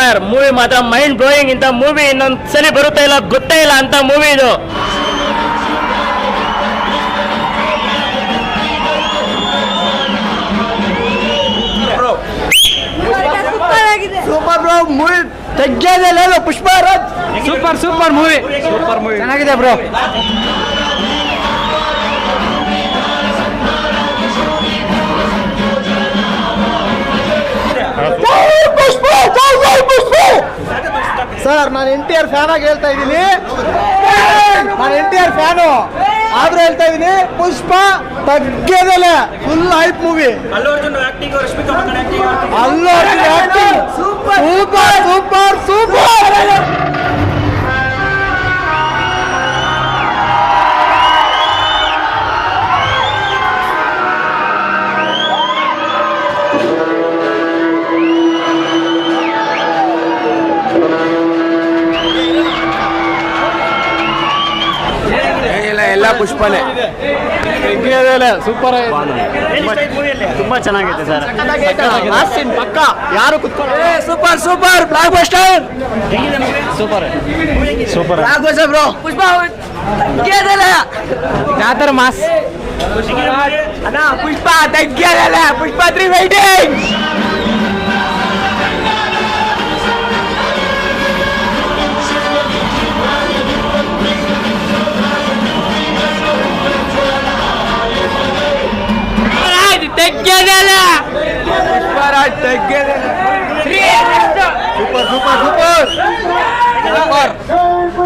Sir movie ಮಾತ್ರ mind blowing ಇಂತ movie ಇನ್ನೊಂದ್ ಸಲ ಬರುತ್ತಾ ಇಲ್ಲ ಗೊತ್ತೇ ಇಲ್ಲ ಅಂತ ಮೂವಿ ಇದು. ಸೂಪರ್ ಆಗಿದೆ super bro movie ತೆಗ್ಯೋದಿಲ್ಲ Pushparaj super super movie super movie ಚೆನ್ನಾಗಿದೆ ಬ್ರೋ ಸರ್ ನಾನು ಎನ್ ಟಿ ಆರ್ ಫ್ಯಾನ್ ಆಗಿ ಹೇಳ್ತಾ ಇದ್ದೀನಿ. ನಾನು ಎನ್ ಟಿ ಆರ್ ಫ್ಯಾನು. ಆದ್ರೂ ಹೇಳ್ತಾ ಇದ್ದೀನಿ Pushpa ತಗ್ಗದಲ್ಲ full hype movie Allu Arjun acting ಪುಷ್ಪನೇ. Super ತುಂಬಾ ಚೆನ್ನಾಗಿದೆ ಸರ್. ಪಕ್ಕ ಯಾರು super super blockbuster super super bro Pushpa ಯಾತರ mass? ಅಣ್ಣ ಪುಷ್ಪ ತಗ್ಗಿಯಲ್ಲ Pushpa three waiting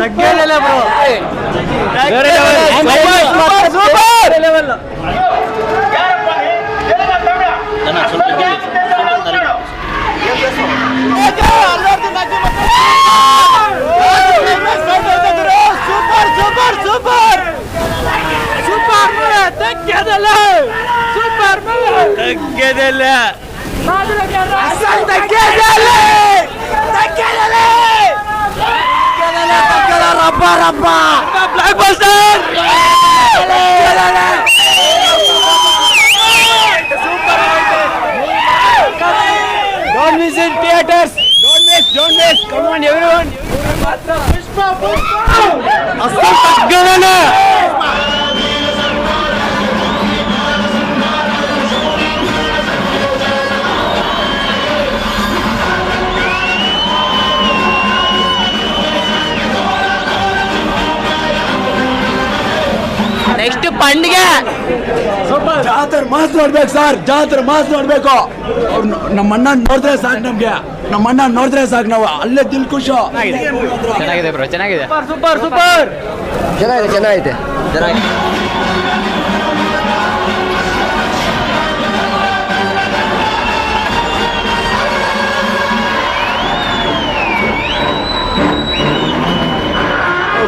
ತಗ್ಗದಲ್ಲ bro super super super super super super ತಗ್ಗದಲ್ಲ super ತಗ್ಗದಲ್ಲ ಅಸಲ್ ತಗ್ಗದಲ್ಲ ತಗ್ಗದಲ್ಲ ತಗ್ಗದಲ್ಲ அப்பா அப்பா Don't miss it, theaters. Don't miss, don't miss. Come on, everyone. Pushpa, Pushpa. ಪಂಡಿಗೆ. ಜಾತ್ರೆ ಮಾಸ್ ನೋಡ್ಬೇಕು ಸರ್ ಜಾತ್ರೆ ಮಾಸ್ ನೋಡ್ಬೇಕು. ಅವ್ರು ನಮ್ಮ ಅಣ್ಣ ನೋಡಿದ್ರೆ ಸಾಕು ನಮ್ಗೆ. ನಮ್ಮ ಅಣ್ಣ ನೋಡಿದ್ರೆ ಸಾಕು ನಾವು ಅಲ್ಲೇ ದಿಲ್ ಖುಷು. ಚೆನ್ನಾಗಿದೆ ಬ್ರೋ ಚೆನ್ನಾಗಿದೆ. ಸೂಪರ್ ಸೂಪರ್ ಚೆನ್ನಾಗಿದೆ. ಚೆನ್ನಾಗಿದೆ.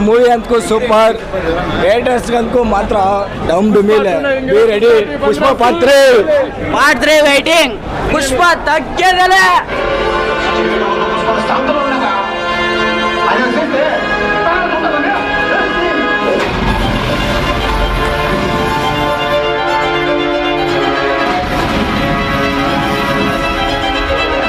ಮೂವಿ ಅಂತೂ ಸೂಪರ್ ಥಿಯೇಟರ್ಸ್ಗಂತೂ ಮಾತ್ರ ಡಮ್ ಡುಮಿಲ್ ಬಿ ರೆಡಿ. ಪುಷ್ಪ ಪಾತ್ರೆ. ಪಾತ್ರೆ ತ್ರೀ ವೈಟಿಂಗ್ ಪುಷ್ಪ ತಗ್ಗದಲ್ಲ